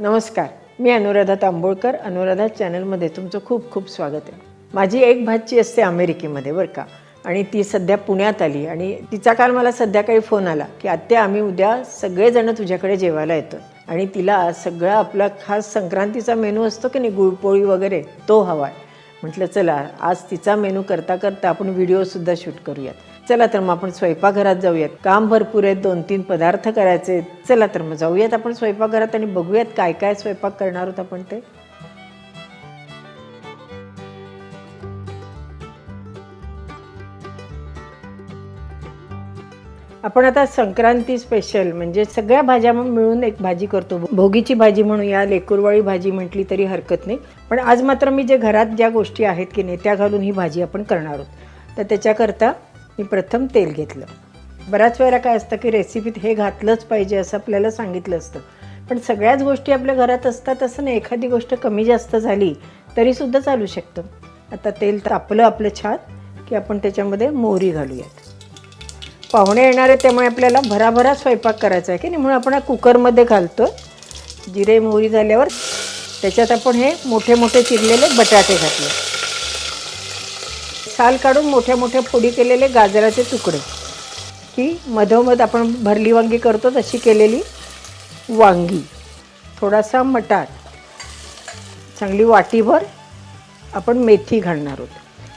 नमस्कार मी अनुराधा तांबोळकर अनुराधा चॅनलमध्ये तुमचं खूप खूप स्वागत आहे. माझी एक भाची असते अमेरिकेमध्ये बरं का? आणि ती सध्या पुण्यात आली आणि तिचा काल मला संध्याकाळी फोन आला की आत्या आम्ही उद्या सगळेजण तुझ्याकडे जेवायला येतो आणि तिला सगळा आपला खास संक्रांतीचा मेनू असतो की नाही गुळपोळी वगैरे तो हवा आहे. म्हटलं चला आज तिचा मेनू करता करता आपण व्हिडिओसुद्धा शूट करूयात. चला तर मग आपण स्वयंपाकघरात जाऊयात. काम भरपूर आहेत दोन तीन पदार्थ करायचे चला तर मग जाऊयात आपण स्वयंपाकघरात आणि बघूयात काय काय स्वयंपाक करणार आहोत आपण ते. आपण आता संक्रांती स्पेशल म्हणजे सगळ्या भाज्या मग मिळून एक भाजी करतो. भोगीची भाजी म्हणूया लेकुरवाळी भाजी म्हटली तरी हरकत नाही. पण आज मात्र मी जे घरात ज्या गोष्टी आहेत की नाही त्या घालून ही भाजी आपण करणार आहोत. तर त्याच्याकरता मी प्रथम तेल घेतलं. बऱ्याच वेळेला काय असतं की रेसिपीत हे घातलंच पाहिजे असं आपल्याला सांगितलं असतं. पण सगळ्याच गोष्टी आपल्या घरात असतात असं नाही. एखादी गोष्ट कमी जास्त झाली तरीसुद्धा चालू शकतं. आता तेल तापलं आपलं छान की आपण त्याच्यामध्ये मोहरी घालूयात. पाहुणे येणार आहे त्यामुळे आपल्याला भराभरा स्वयंपाक करायचा आहे की नाही? म्हणून आपण हा कुकरमध्ये घालतो जिरे मोहरी झाल्यावर त्याच्यात आपण हे मोठे मोठे चिरलेले बटाटे घातले. साल काढून मोठ्या मोठ्या फोडी केलेले गाजराचे तुकडे. ही मधोमध आपण भरली वांगी करतो तशी केलेली वांगी. थोडासा मटार. चांगली वाटीभर आपण मेथी घालणार आहोत.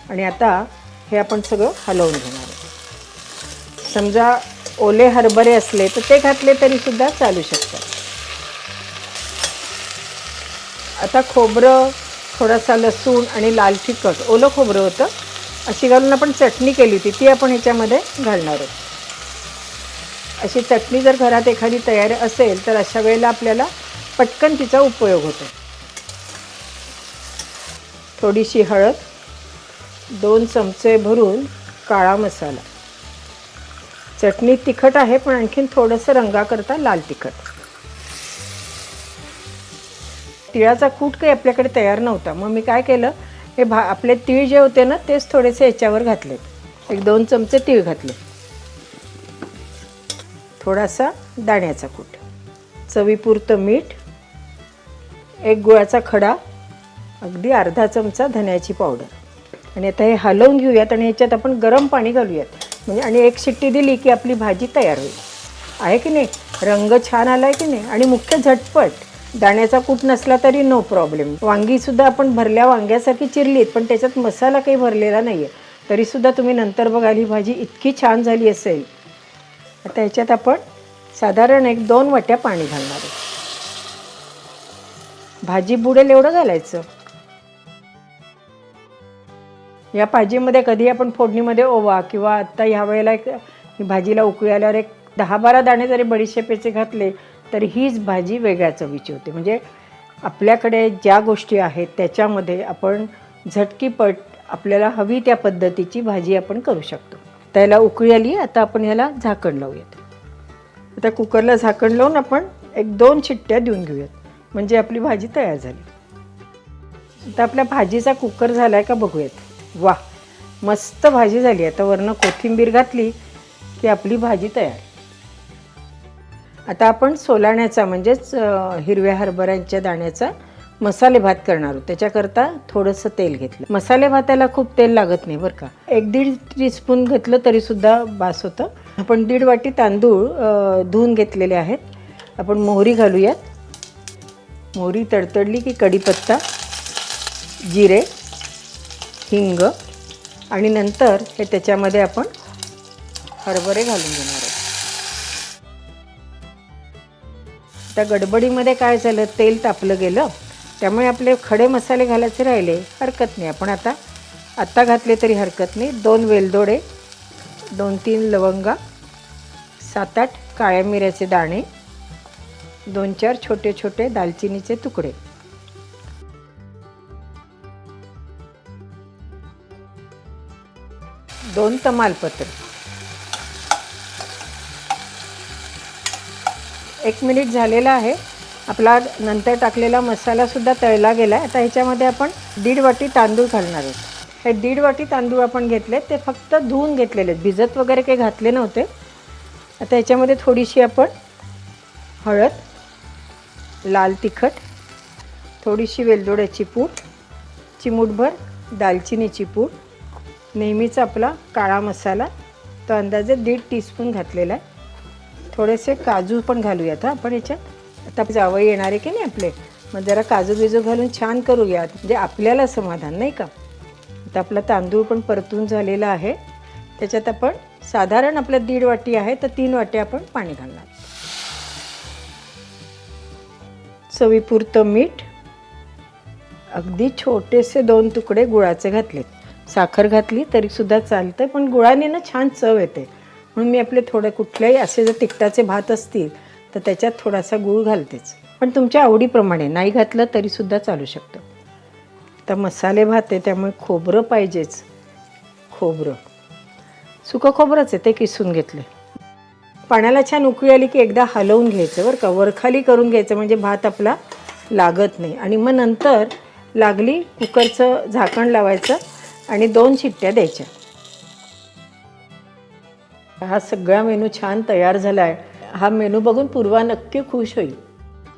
आणि आता हे आपण सगळं हलवून घेणार आहोत. समजा ओले हरभरे असले तर ते घातले तरीसुद्धा चालू शकतात. आता खोबरं थोडासा लसूण आणि लाल तिखट. ओलं खोबरं होतं. अशी घालून आपण चटणी केली होती ती आपण ह्याच्यामध्ये घालणार आहोत. अशी चटणी जर घरात एखादी तयार असेल तर अशा वेळेला आपल्याला पटकन तिचा उपयोग होतो. थोडीशी हळद दोन चमचे भरून काळा मसाला. चटणी तिखट आहे पण आणखीन थोडंसं रंगाकरता लाल तिखट. तिळाचा कूट काही आपल्याकडे तयार नव्हता मग मी काय केलं? हे भा आपले तीळ जे होते ना तेच थोडेसे याच्यावर घातले. एक दोन चमचे तीळ घातले. थोडासा दाण्याचा कूट. चवीपुरतं मीठ एक गुळाचा खडा अगदी अर्धा चमचा धन्याची पावडर. आणि आता हे हलवून घेऊयात आणि ह्याच्यात आपण गरम पाणी घालूयात. म्हणजे आणि एक शिट्टी दिली की आपली भाजी तयार होईल. आहे की नाही? रंग छान आला आहे की नाही? आणि मुख्य झटपट. दाण्याचा कूट नसला तरी नो प्रॉब्लेम वांगी सुद्धा आपण भरल्या वांग्यासारखी चिरलीत पण त्याच्यात मसाला काही भरलेला नाही आहे तरीसुद्धा तुम्ही नंतर बघाल ही भाजी इतकी छान झाली असेल. आता ह्याच्यात आपण साधारण एक दोन वाट्या पाणी घालणार आहे. भाजी बुडेल एवढं घालायचं. या भाजीमध्ये कधी आपण फोडणीमध्ये ओवा किंवा आत्ता ह्या वेळेला एक भाजीला उकळी आल्यावर एक दहा बारा दाणे जरी बडीशेपेचे घातले तर हीच भाजी वेगळ्या चवीची होते म्हणजे आपल्याकडे ज्या गोष्टी आहेत त्याच्यामध्ये आपण झटकीपट आपल्याला हवी त्या पद्धतीची भाजी आपण करू शकतो. त्याला उकळी आली आता आपण ह्याला झाकण लावूयात. आता कुकरला झाकण लावून आपण एक दोन शिट्ट्या देऊन घेऊयात. म्हणजे आपली भाजी तयार झाली. आता आपल्या भाजीचा कुकर झाला आहे का बघूयात. वा मस्त भाजी झाली. आता वरनं कोथिंबीर घातली की आपली भाजी तयार. आता आपण सोलाण्याचा म्हणजेच हिरव्या हरभऱ्यांच्या दाण्याचा मसाले भात करणार आहोत. त्याच्याकरता थोडंसं तेल घेतलं. मसाले भाताला खूप तेल लागत नाही बरं का. एक दीड टीस्पून घेतलं तरीसुद्धा बास होतं. आपण दीड वाटी तांदूळ धुवून घेतलेले आहेत. आपण मोहरी घालूयात. मोहरी तडतडली की कढीपत्ता जिरे हिंग आणि नंतर हे त्याच्यामध्ये आपण हरभरे घालून घेणार आहोत. त्या गडबडीमध्ये काय झालं? तेल तापलं गेलं. त्यामुळे आपले खडे मसाले घालायचे राहिले. हरकत नाही. आपण आता आत्ता घातले तरी हरकत नाही. दोन वेलदोडे दोन तीन लवंगा सात आठ काळ्या मिऱ्याचे दाणे दोन चार छोटे छोटे दालचिनीचे तुकडे. दोन तमालपत्र. एक मिनिट झालेला आहे. आपला नंतर टाकलेला मसालासुद्धा तळला गेला आहे आता ह्याच्यामध्ये आपण दीड वाटी तांदूळ घालणार आहोत. हे दीड वाटी तांदूळ आपण घेतले ते फक्त धुवून घेतलेले आहेत. भिजत वगैरे काही घातले नव्हते. आता ह्याच्यामध्ये थोडीशी आपण हळद लाल तिखट थोडीशी वेलदोड्याची पूड चिमूटभर दालचिनीची पूड नेहमीचा आपला काळा मसाला तो अंदाजे दीड टीस्पून घातलेला आहे. थोडेसे काजू पण घालूयात हा. आपण याच्यात. आता जावं येणार आहे की नाही आपले? मग जरा काजू बिजू घालून छान करूयात. म्हणजे आपल्याला समाधान नाही का? आता आपला तांदूळ पण परतून झालेला आहे. त्याच्यात आपण साधारण आपल्या दीड वाटी आहे तर तीन वाटी आपण पाणी घालणार. चवीपुरतं मीठ अगदी छोटेसे दोन तुकडे गुळाचे घातलेत. साखर घातली तरीसुद्धा चालतं पण गुळाने ना छान चव येते. म्हणून मी आपले थोडे कुठलेही असे जर तिखटाचे भात असतील तर त्याच्यात थोडासा गूळ घालतेच. पण तुमच्या आवडीप्रमाणे नाही घातलं तरीसुद्धा चालू शकतं. तर मसाले भात आहे त्यामुळे खोबरं पाहिजेच. खोबरं. सुकं खोबरंच आहे ते किसून घेतले. पाण्याला छान उकळी आली की एकदा हलवून घ्यायचं बरं का. वरखाली करून घ्यायचं म्हणजे भात आपला लागत नाही. आणि मग नंतर लागली कुकरचं झाकण लावायचं आणि दोन शिट्ट्या द्यायच्या. हा सगळा मेनू छान तयार झाला आहे हा मेनू बघून पूर्वा नक्की खुश होईल.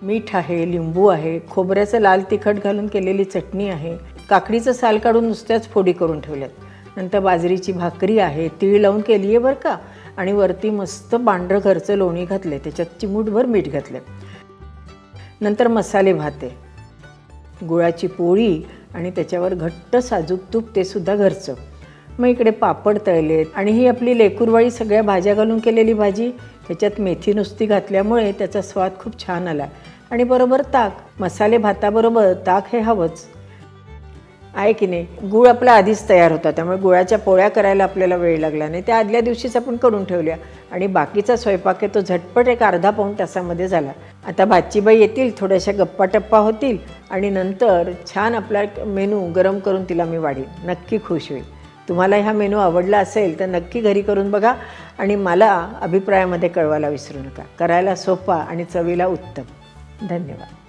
मीठ आहे लिंबू आहे खोबऱ्याचं लाल तिखट घालून केलेली चटणी आहे. काकडीचं साल काढून नुसत्याच फोडी करून ठेवल्यात. नंतर बाजरीची भाकरी आहे तीळ लावून केली आहे बरं का? आणि वरती मस्त पांढरं घरचं लोणी घातलं त्याच्यात चिमूटभर मीठ घातलं नंतर मसाले भात आहे. गुळाची पोळी आणि त्याच्यावर घट्ट साजूक तूप ते सुद्धा घरचं. मग इकडे पापड तळलेत. आणि ही आपली लेकुरवाळी सगळ्या भाज्या घालून केलेली भाजी त्याच्यात मेथी नुसती घातल्यामुळे त्याचा स्वाद खूप छान आला. आणि बरोबर ताक मसाले भाताबरोबर ताक हे हवंच. आहे की नाही? गूळ आपला आधीच तयार होता त्यामुळे गुळाच्या पोळ्या करायला आपल्याला वेळ लागला नाही. त्या आदल्या दिवशीच आपण करून ठेवल्या. आणि बाकीचा स्वयंपाक आहे तो झटपट एक अर्धा पाऊण तासामध्ये झाला. आता भाचीबाई येतील थोड्याशा गप्पा टप्पा होतील आणि नंतर छान आपला मेनू गरम करून तिला मी वाढीन. नक्की खुश होईल. तुम्हाला हा मेनू आवडला असेल तर नक्की घरी करून बघा आणि मला अभिप्रायामध्ये कळवायला विसरू नका. करायला सोपा आणि चवीला उत्तम. धन्यवाद.